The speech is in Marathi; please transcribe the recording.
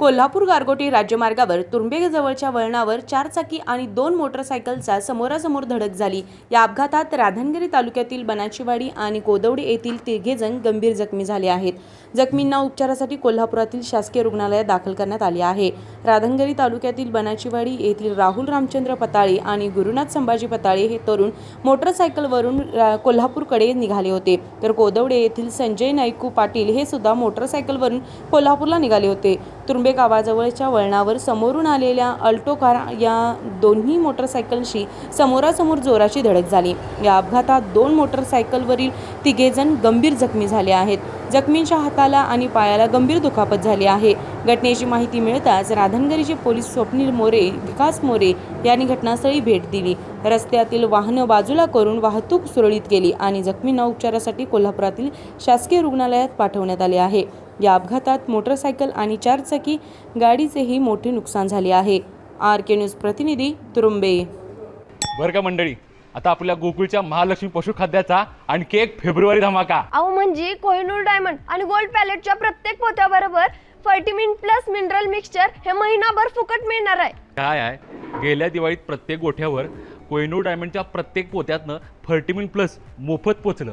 कोल्हापूर गारगोटी राज्यमार्गावर तुर्बेजवळच्या वळणावर चारचाकी आणि दोन मोटरसायकलचा समोरासमोर धडक झाली. या अपघातात राधनगिरी तालुक्यातील बनाचीवाडी आणि कोदवडी येथील तिघेजण गंभीर जखमी झाले आहेत. जखमींना उपचारासाठी कोल्हापुरातील शासकीय रुग्णालयात दाखल करण्यात आले आहे. राधनगिरी तालुक्यातील बनाचीवाडी येथील राहुल रामचंद्र पताळे आणि गुरुनाथ संभाजी पताळे हे तरुण मोटरसायकलवरून रा- कोल्हापूरकडे निघाले होते. तर कोदवडे येथील संजय नाईकू पाटील हे सुद्धा मोटरसायकलवरून कोल्हापूरला निघाले होते. तुर्बे गावाजवळच्या वळणावर समोरून आलेल्या अल्टो कार या दोन्ही मोटरसायकलशी समोरासमोर जोराची धडक झाली. या अपघातात दोन मोटरसायकलवरील तिघेजण गंभीर जखमी झाले आहेत. जखमींच्या हाताला आणि पायाला गंभीर दुखापत झाली आहे. घटनेची माहिती मिळताच राधनगरीचे पोलीस स्वप्नील मोरे विकास मोरे यांनी घटनास्थळी भेट दिली. रस्त्यातील वाहनं बाजूला करून वाहतूक सुरळीत केली आणि जखमींना उपचारासाठी कोल्हापुरातील शासकीय रुग्णालयात पाठवण्यात आले आहे. या अपघातात मोटरसायकल आणि चारचाकी गाडीचेही मोठे नुकसान झाले आहे. आर के न्यूज प्रतिनिधी तुरुंबे. बरं का मंडळी आता आपल्या गोकुळच्या महालक्ष्मी पशुखाद्याचा आणखी एक फेब्रुवारी धमाका. अहो म्हणजे कोहिनूर डायमंड आणि गोल्ड पॅलेटच्या प्रत्येक पोत्याबरोबर फर्टिमिन प्लस मिनरल मिक्सचर हे महिनाभर फुकट मिळणार आहे. काय आहे? गेल्या दिवाळीत प्रत्येक गोठ्यावर कोहिनूर डायमंडच्या प्रत्येक पोत्यातनं फर्टिमिन प्लस मोफत पोचलं.